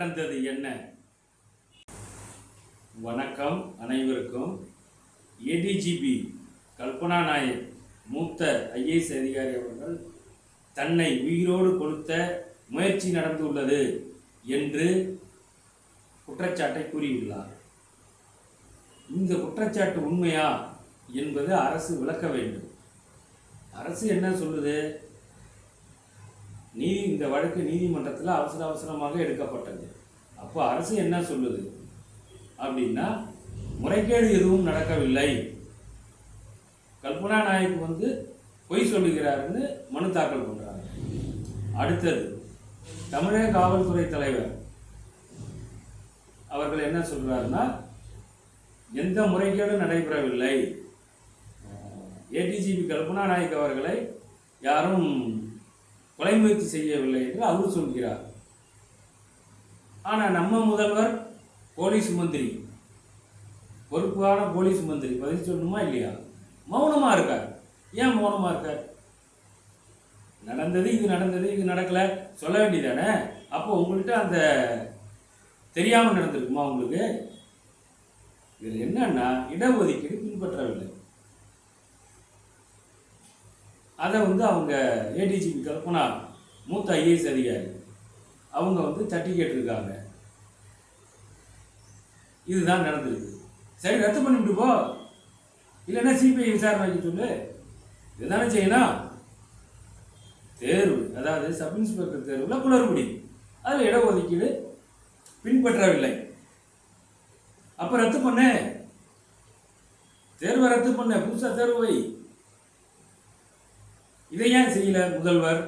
நடந்தது என்ன? வணக்கம் அனைவருக்கும். ஏடிஜிபி கல்பனா நாயக் மூத்த ஐஏஎஸ் அதிகாரி அவர்கள் தன்னை உயிரோடு கொடுத்த முயற்சி நடந்துள்ளது என்று குற்றச்சாட்டை கூறியுள்ளார். இந்த குற்றச்சாட்டு உண்மையா என்பது அரசு விளக்க வேண்டும். அரசு என்ன சொல்லுது? நீதி இந்த வழக்கு நீதிமன்றத்தில் அவசர அவசரமாக எடுக்கப்பட்டது. அப்போ அரசு என்ன சொல்லுது? அப்படின்னா முறைகேடு எதுவும் நடக்கவில்லை. கல்பனா நாயக் வந்து பொய் சொல்லுகிறாருன்னு மனு தாக்கல் பண்ணுறாங்க அடுத்தது தமிழக காவல்துறை தலைவர் அவர்கள் என்ன சொல்கிறாருன்னா எந்த முறைகேடும் நடைபெறவில்லை. ஏடிஜிபி கல்பனா நாயக் அவர்களை யாரும் கொலை முயற்சி செய்யவில்லை என்று அவர் சொல்கிறார். ஆனால் நம்ம முதல்வர் போலீஸ் மந்திரி பொறுப்பான போலீஸ் மந்திரி பதில் சொல்லணுமா இல்லையா? மௌனமாக இருக்கார். ஏன் மௌனமாக இருக்கார்? நடந்தது இது நடந்தது இது நடக்கல. சொல்ல வேண்டியதானே? அப்போ உங்கள்கிட்ட அந்த தெரியாமல் நடந்திருக்குமா உங்களுக்கு? இதில் என்னன்னா இடஒதுக்கீடு பின்பற்றவில்லை. அதை வந்து அவங்க ஏடிஜிபி கல்பனா மூத்த ஐஏஎஸ் அதிகாரி. அவங்க வந்து தட்டி கேட்டிருக்காங்க. இதுதான் நடந்திருக்கு. சரி ரத்து பண்ணிவிட்டு போ. இல்லைன்னா சிபிஐ விசாரணை சொல்லு. இதுதானே செய்யணும்? தேர்வு. அதாவது சப் இன்ஸ்பெக்டர் தேர்வில் குளறுபடி. அதில் இடஒதுக்கீடு பின்பற்றவில்லை. அப்போ ரத்து பண்ணு. தேர்வை ரத்து பண்ண. புதுசாக தேர்வு வை. இதை ஏன் செய்யல முதல்வர்?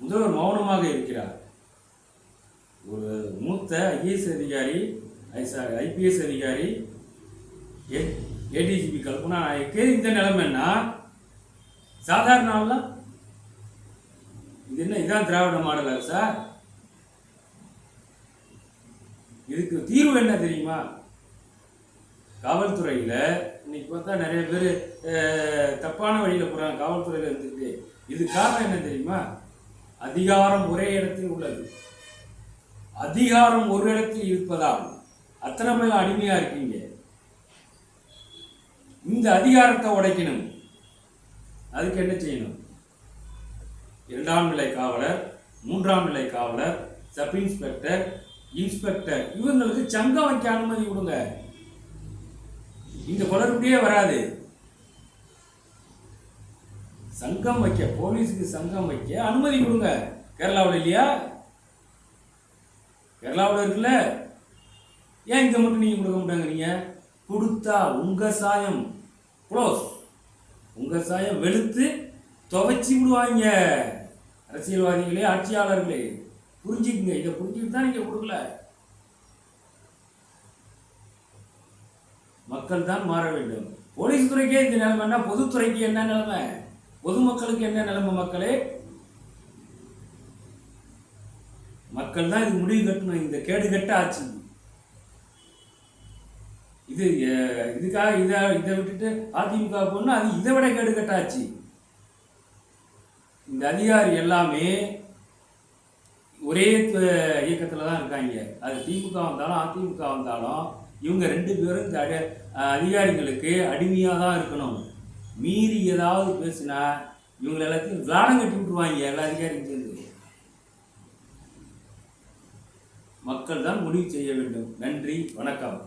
முதல்வர் மௌனமாக இருக்கிறார். ஒரு மூத்த ஐஏஎஸ் அதிகாரி ஐபிஎஸ் அதிகாரி ஏடிஜிபி கல்பனா நாயக்கு இந்த நிலைமைன்னா சாதாரண ஆள்லாம் இது என்ன இதான் திராவிட மாடல் சார் இதுக்கு தீர்வு என்ன தெரியுமா? காவல்துறையில் இன்னைக்கு பார்த்தா நிறைய பேர் தப்பான வழியில் போகிறாங்க காவல்துறையில் இருந்துக்கிட்டு இது காரணம் என்ன தெரியுமா? அதிகாரம் ஒரே இடத்தில் உள்ளது. அதிகாரம் ஒரு இடத்தில் இருப்பதால் அத்தனை மேல அடிமையா இருக்கீங்க. இந்த அதிகாரத்தை உடைக்கணும். அதுக்கு என்ன செய்யணும்? இரண்டாம் நிலை காவலர் மூன்றாம் நிலை காவலர் சப் இன்ஸ்பெக்டர் இன்ஸ்பெக்டர். இவங்களுக்கு சங்கம் வைக்க அனுமதி கொடுங்க. இந்த குளறுபடியே வராது. சங்கம் வைக்க போலீஸுக்கு சங்கம் வைக்க அனுமதி கொடுங்க. கேரளாவில் இல்லையா? கேரளாவில் இருக்குல்ல? ஏன் இங்கே மட்டும் நீங்கள் கொடுக்க மாட்டாங்கிறீங்க கொடுத்தா உங்கள் சாயம். க்ளோஸ். உங்கள் சாயம் வெளுத்து துவைச்சி விடுவாங்க. அரசியல்வாதிகளே ஆட்சியாளர்களே புரிஞ்சுக்குங்க. இதை புரிஞ்சுக்கிட்டு தான் நீங்கள் கொடுக்கல. மக்கள் தான் மாற வேண்டும். போலீஸ் துறைக்கே இந்த நிலைமைன்னா பொதுத்துறைக்கு என்ன நிலைமை? பொதுமக்களுக்கு என்ன நிலைமை மக்களே? மக்கள் தான் இது முடிவு கட்டணும். இந்த கேடு கட்ட ஆச்சு. இது இதுக்காக இதை இதை விட்டுட்டு அதிமுக போனா அது இதை விட கேடு கட்ட ஆச்சு. இந்த அதிகாரி எல்லாமே ஒரே இயக்கத்தில் தான் இருக்காங்க. அது திமுக வந்தாலும் அதிமுக வந்தாலும் இவங்க ரெண்டு பேரும் இந்த அடி- அதிகாரிகளுக்கு அடிமையாக தான் இருக்கணும். மீறி ஏதாவது பேசினா இவங்க எல்லாத்தையும் விளாடம் கட்டி விட்டுருவாங்க எல்லா அதிகாரியும் சேர்ந்து. மக்கள் தான் முடிவு செய்ய வேண்டும். நன்றி வணக்கம்.